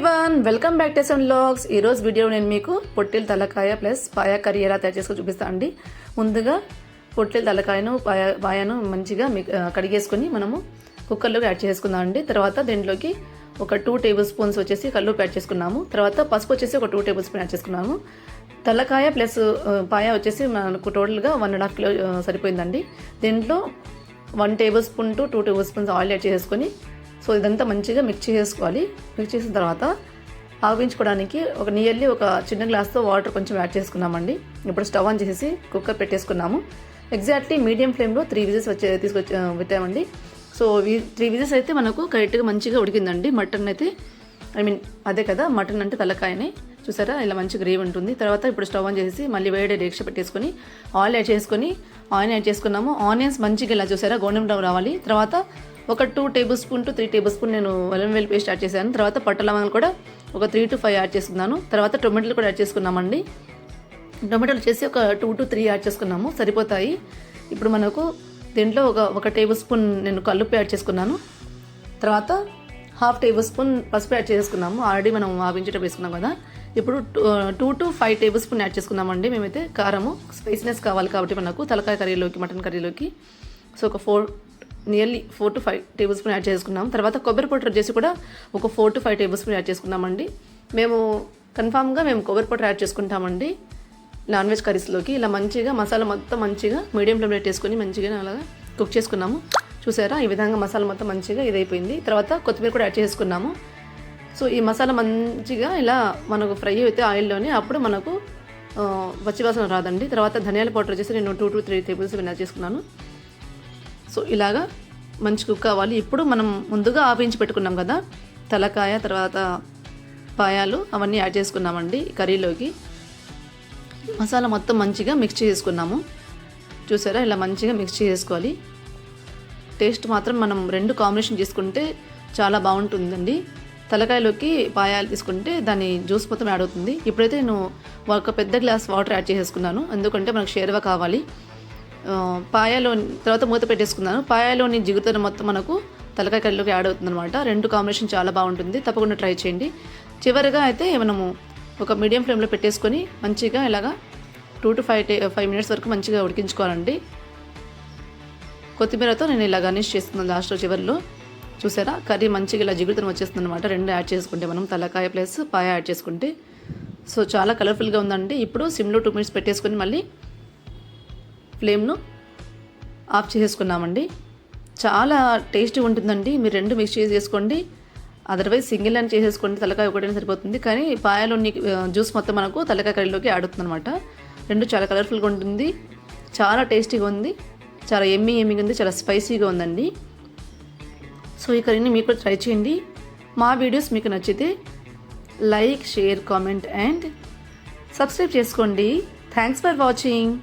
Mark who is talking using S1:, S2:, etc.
S1: Everyone welcome back to seven logs ఈరోజు video నేను మీకు పొట్టిల తలకాయ ప్లస్ పాయ కర్రీ ఎలా తయారు చేసుకొని చూపిస్తాను అండి. ముందుగా పొట్టిల తలకాయను పాయ పాయను మంచిగా మిక్- కడిగేసుకొని మనము కుక్కర్లోకి యాడ్ చేసుకుందాం అండి. తర్వాత దీంట్లోకి ఒక టూ టేబుల్ స్పూన్స్ వచ్చేసి కల్లుపు యాడ్ చేసుకున్నాము. తర్వాత పసుపు వచ్చేసి ఒక టూ టేబుల్ స్పూన్ యాడ్ చేసుకున్నాము. తలకాయ ప్లస్ పాయ వచ్చేసి మనకు టోటల్గా వన్ అండ్ హాఫ్ కిలో సరిపోయిందండి. దీంట్లో one tablespoon to two tablespoons oil add చేసుకొని సో ఇదంతా మంచిగా మిక్స్ చేసుకోవాలి. మిక్స్ చేసిన తర్వాత ఆవించుకోవడానికి ఒక నియర్లీ ఒక చిన్న గ్లాస్తో వాటర్ కొంచెం యాడ్ చేసుకున్నామండి. ఇప్పుడు స్టవ్ ఆన్ చేసేసి కుక్కర్ పెట్టేసుకున్నాము. ఎగ్జాక్ట్లీ మీడియం ఫ్లేమ్లో త్రీ విజిల్స్ వచ్చే తీసుకొచ్చి పెట్టామండి. సో త్రీ విజిల్స్ అయితే మనకు కరెక్ట్గా మంచిగా ఉడికిందండి. మటన్ అయితే ఐ మీన్ అదే కదా మటన్ అంటే తలకాయని. చూసారా? ఇలా మంచి గ్రేవీ ఉంటుంది. తర్వాత ఇప్పుడు స్టవ్ ఆన్ చేసి మళ్ళీ వేడి రేక్ష పెట్టేసుకొని ఆయిల్ యాడ్ చేసుకొని ఆయిన్ యాడ్ చేసుకున్నాము. ఆనియన్స్ మంచిగా ఇలా చూసారా? గోధుమ రావాలి. తర్వాత ఒక two tablespoon to three tablespoon నేను వెల్లం వెల్లి పేస్ట్ యాడ్ చేశాను. తర్వాత పట్ట లవంగాలు కూడా ఒక త్రీ టు ఫైవ్ యాడ్ చేసుకున్నాను. తర్వాత టొమాటోలు కూడా యాడ్ చేసుకున్నామండి. టొమాటోలు చేసి ఒక టూ టు త్రీ యాడ్ చేసుకున్నాము. సరిపోతాయి. ఇప్పుడు మనకు దీంట్లో ఒక ఒక టేబుల్ స్పూన్ నేను కల్లుప్పు యాడ్ చేసుకున్నాను. తర్వాత హాఫ్ టేబుల్ స్పూన్ పసుపు యాడ్ చేసుకున్నాము. ఆల్రెడీ మనం ఆవించేటప్పుడు వేసుకున్నాం కదా. ఇప్పుడు two to five tablespoon add చేసుకున్నామండి. మేమైతే కారము స్పైసీనెస్ కావాలి కాబట్టి మనకు తలకాయ కర్రీలోకి మటన్ కర్రీలోకి. సో ఒక four nearly four to five tablespoon add చేసుకున్నాం. తర్వాత కొబ్బరి పొట్టు వచ్చేసి కూడా ఒక four to five tablespoon add చేసుకున్నామండి మేము కన్ఫామ్గా మేము కొబ్బరి పొట్టు యాడ్ చేసుకుంటామండి నాన్ వెజ్ కర్రీస్లోకి. ఇలా మంచిగా మసాలా మొత్తం మంచిగా మీడియం ఫ్లేమ్లో పెట్టేసుకొని మంచిగా అలాగా కుక్ చేసుకున్నాము. చూసారా? ఈ విధంగా మసాలా మొత్తం మంచిగా ఇదైపోయింది. తర్వాత కొత్తిమీర కూడా యాడ్ చేసుకున్నాము. సో ఈ మసాలా మంచిగా ఇలా మనకు ఫ్రై అయితే ఆయిల్లోనే అప్పుడు మనకు వచ్చి పచ్చివాసన రాదండి. తర్వాత ధనియాల పౌడర్ వచ్చేసి నేను two to three tables add చేసుకున్నాను. సో ఇలాగా మంచి కుక్ కావాలి. ఇప్పుడు మనం ముందుగా ఆపించి పెట్టుకున్నాం కదా తలకాయ తర్వాత పాయాలు అవన్నీ యాడ్ చేసుకున్నామండి ఈ కర్రీలోకి. మసాలా మొత్తం మంచిగా మిక్స్ చేసుకున్నాము. చూసారా? ఇలా మంచిగా మిక్స్ చేసుకోవాలి. టేస్ట్ మాత్రం మనం రెండు కాంబినేషన్ చేసుకుంటే చాలా బాగుంటుందండి. తలకాయలోకి పాయాలు తీసుకుంటే దాని జ్యూస్ మొత్తం యాడ్ అవుతుంది. ఇప్పుడైతే నేను ఒక పెద్ద గ్లాస్ వాటర్ యాడ్ చేసేసుకున్నాను. ఎందుకంటే మనకు షేర్వా కావాలి. పాయాలో తర్వాత మూత పెట్టేసుకున్నాను. పాయాలోని జిగురుతన మొత్తం మనకు తలకాయ కర్రీలోకి యాడ్ అవుతుంది అనమాట రెండు కాంబినేషన్ చాలా బాగుంటుంది. తప్పకుండా ట్రై చేయండి. చివరిగా అయితే మనము ఒక మీడియం ఫ్లేమ్లో పెట్టేసుకొని మంచిగా ఇలాగా టూ టు ఫైవ్ టే ఫైవ్ మినిట్స్ వరకు మంచిగా ఉడికించుకోవాలండి. కొత్తిమీరతో నేను ఇలా గార్నిష్ చేస్తున్నాను లాస్ట్లో చివరిలో. చూసారా? కర్రీ మంచిగా ఇలా జిగురుతనం వచ్చేస్తుంది అనమాట రెండు యాడ్ చేసుకుంటే మనం తలకాయ ప్లస్ పాయ యాడ్ చేసుకుంటే. సో చాలా కలర్ఫుల్గా ఉందండి. ఇప్పుడు సిమ్లో టూ మినిట్స్ పెట్టేసుకొని మళ్ళీ ఫ్లేమ్ను ఆఫ్ చేసేసుకున్నామండి చాలా టేస్టీ ఉంటుందండి. మీరు రెండు మిక్స్ చేసి చేసుకోండి అదర్వైజ్ సింగిల్ అని చేసేసుకోండి. తలకాయ ఒకటైనా సరిపోతుంది. కానీ పాయలోని జ్యూస్ మొత్తం మనకు తలకాయ కర్రీలోకి ఆడుతుంది అనమాట రెండు చాలా కలర్ఫుల్గా ఉంటుంది. చాలా టేస్టీగా ఉంది. చాలా ఎమ్మీ ఎమ్మిగా ఉంది. చాలా స్పైసీగా ఉందండి. సో ఈ కర్రీని మీకు కూడా ట్రై చేయండి. మా వీడియోస్ మీకు నచ్చితే like share comment and subscribe చేసుకోండి. Thanks for watching.